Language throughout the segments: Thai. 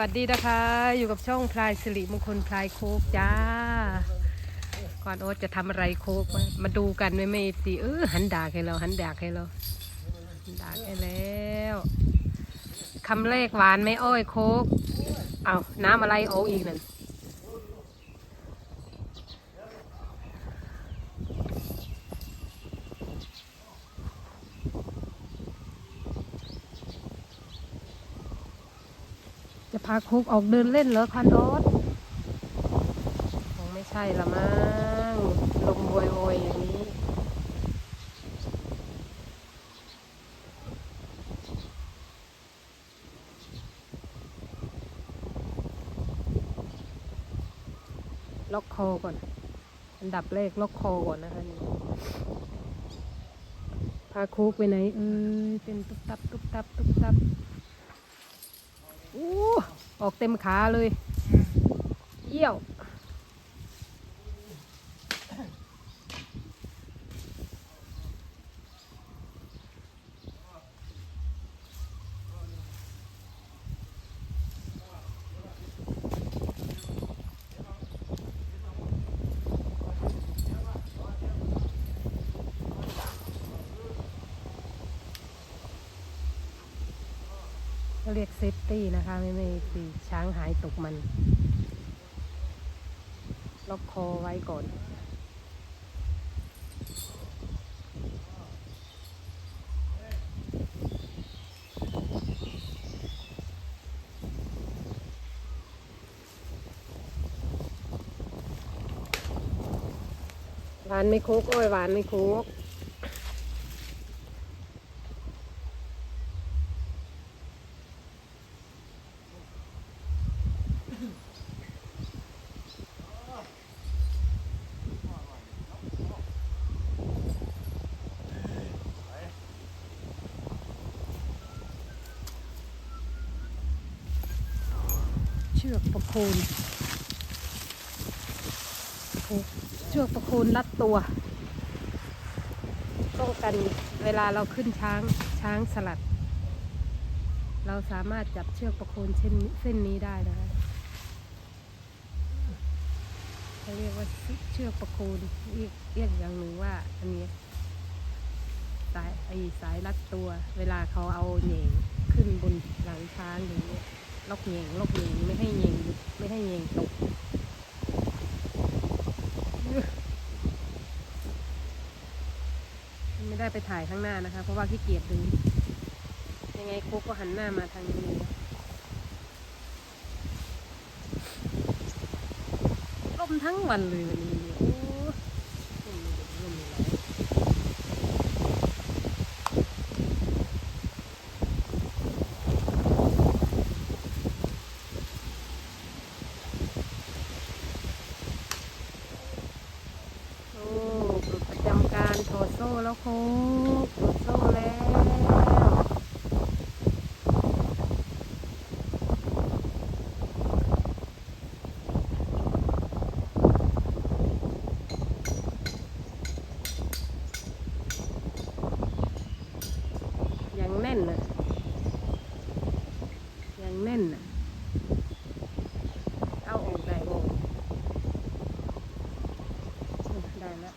วัสดีนะคะ อยู่กับช่องพลายสิริมงคลพลายโคกจ้า ก่อนโอ๊ตจะทำอะไรโคกมามาดูกันไม่ไม่สิเออหันดากให้เราหันดากให้เราหันดากให้แล้วคำแรกหวานไม่อ้อยโคกเอาน้ำอะไรโอ้อีกนั่น พาโคกออกเดินเล่นเหรอคันโอ๊ตคงไม่ใช่ละมั้งลมโวยโวยอย่างนี้ ล็อกคอก่อน อันดับแรกล็อกคอก่อนนะคะนี่พาโคกไปไหน เอ้ยเป็นตุ๊บตับตุ๊บตับตุ๊บตับ อู้ออกเต็มขาเลย เยี่ยว เรียกเซฟตี้นะคะ ไม่ไม่ตีช้างหายตกมัน ล็อกคอไว้ก่อนหวานไม่โคกอ้อยหวานไม่โคก ชือกประโคนเชือกประโคนรัดตัวป้องกันเวลาเราขึ้นช้างช้างสลัด เราสามารถจับเชือกประโคนเช่นเส้นนี้ได้นะคะเขาเรียกว่าเชือกประโคนเรียกเรียกอย่างหนึ่งว่าอันนี้สายไอสายรัดตัว เวลาเขาเอาเหน่งขึ้นบนหลังช้างอย่างเงี้ย ล็อกเหงล็อกเหงไม่ให้เหงไม่ให้เหงตกไม่ได้ไปถ่ายข้างหน้านะคะ เพราะว่าขี้เกียจดึงยังไงโคกก็หันหน้ามาทางนี้เลยลมทั้งวันเลยวันนี้เนี่ยโอ้ลมมีลมมีอะไรโอ้ปลดประจำการถอดโซ่แล้วโคกถอดโซ่แล้ว ยังแน่นน่ะยังแน่นน่ะ เอาออกได้บ่อืมได้แล้ว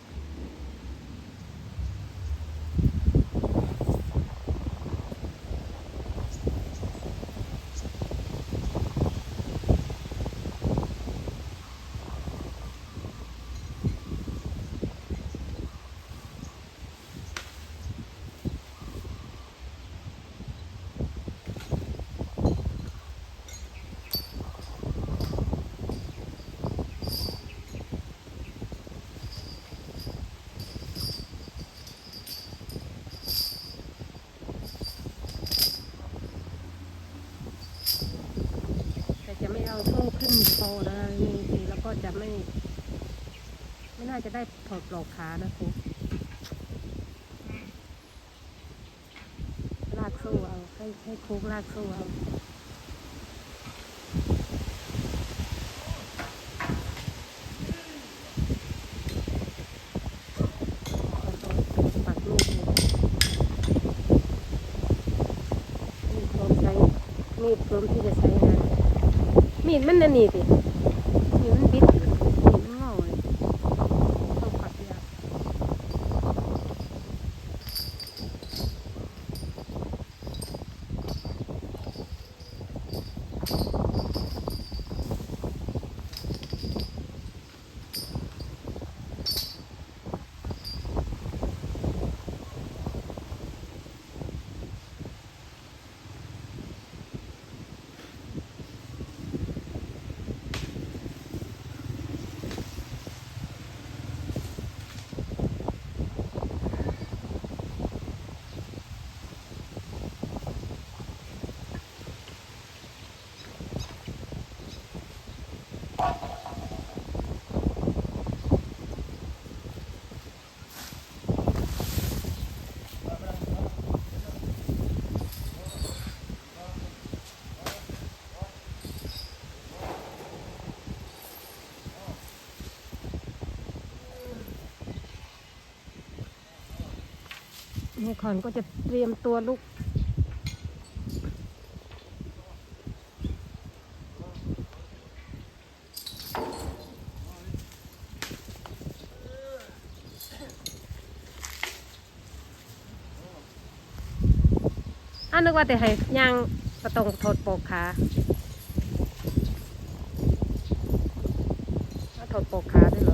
แต่จะไม่เอาโซ่ ขึ้นคอนะนี่สิแล้วก็จะไม่ ไม่น่าจะได้ถอดปลอกขานะครูลากโซ่เอา ให้ให้โค้กลากโซ่เอาปักลูกเลยนี่พร้อมใช้มีดพร้อมที่จะ ดมันนั่นนี่ติมีดมันบิดอยู่มีดมันงอเลยต้องปัดยา แม่ขอนก็จะเตรียมตัวลุก อันนึกว่าแต่ให้ย่างประตรงโทดปกขาว่าโทดปกขาด้วย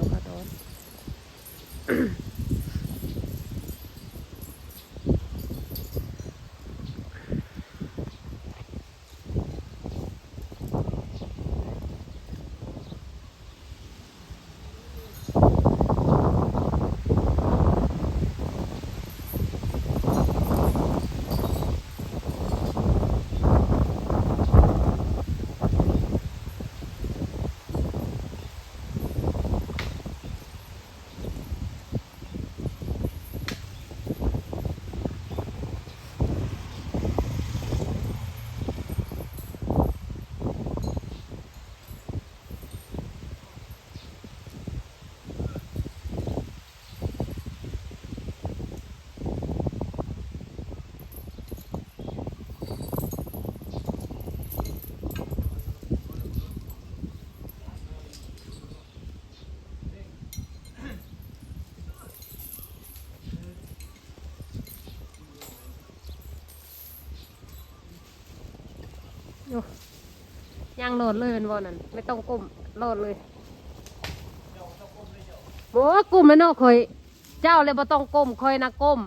ย่างโหลดเลยเป็นบอนั่นไม่ต้องก้มโหลดเลยโอ้ก้มแล้วเนาะคอย เจ้าเลยบ่ต้องก้มคอยนะก้ม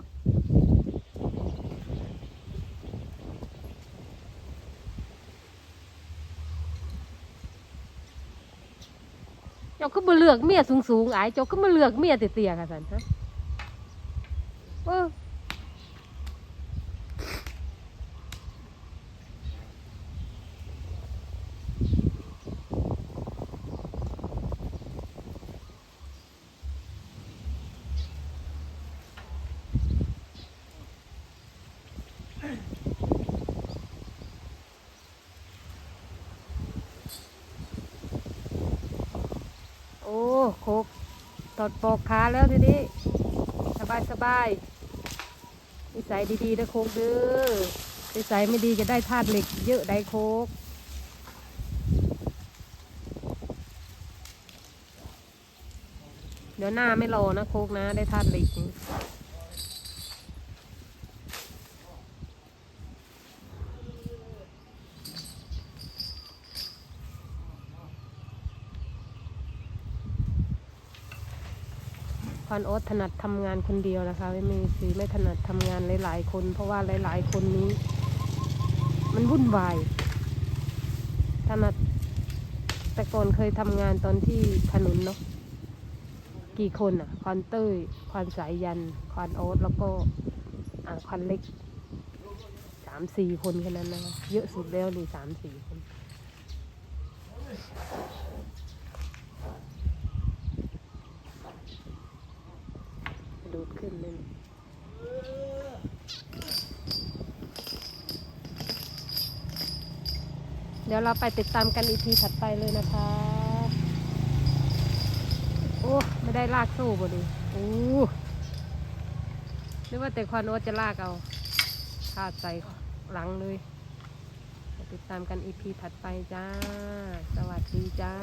เจ้าก็มาเลือกเมียสูงสูงๆอายเจ้าก็มาเลือกเมียเตี้ยๆกันสันฮะ อ้โคกตอดปอกขาแล้วทีนี้ สบายสบายนิสัยดีๆนะโคกเด้อนิสัยไม่ดีจะได้ธาตุเหล็กเยอะได้โคกเดี๋ยวหน้าไม่รอนะโคกนะ ได้ธาตุเหล็ก นี่ควันโอ๊ตถนัดทำงานคนเดียวนะคะ ไม่มีสีไม่ถนัดทำงานหลายๆคน เพราะว่าหลายๆคนนี้ มันวุ่นวายถนัดแต่ก่อนเคยทำงานตอนที่ถนนเนาะกี่คนอะควันเต้ยควันสายยันควันโอ๊ตแล้วก็อ่าควันเล็กสามสี่คนแค่นั้นนะคะเยอะสุดแล้วเลยสามสี่คน ราไปติดตามกันอีพีถัดไปเลยนะคะ โอ้ไม่ได้ลากสู้บ่ดิโอ้นึกว่าแต่คอนโอจะลากเอาขาดใจหลังเลย ติดตามกันอีพีถัดไปจ้า สวัสดีจ้า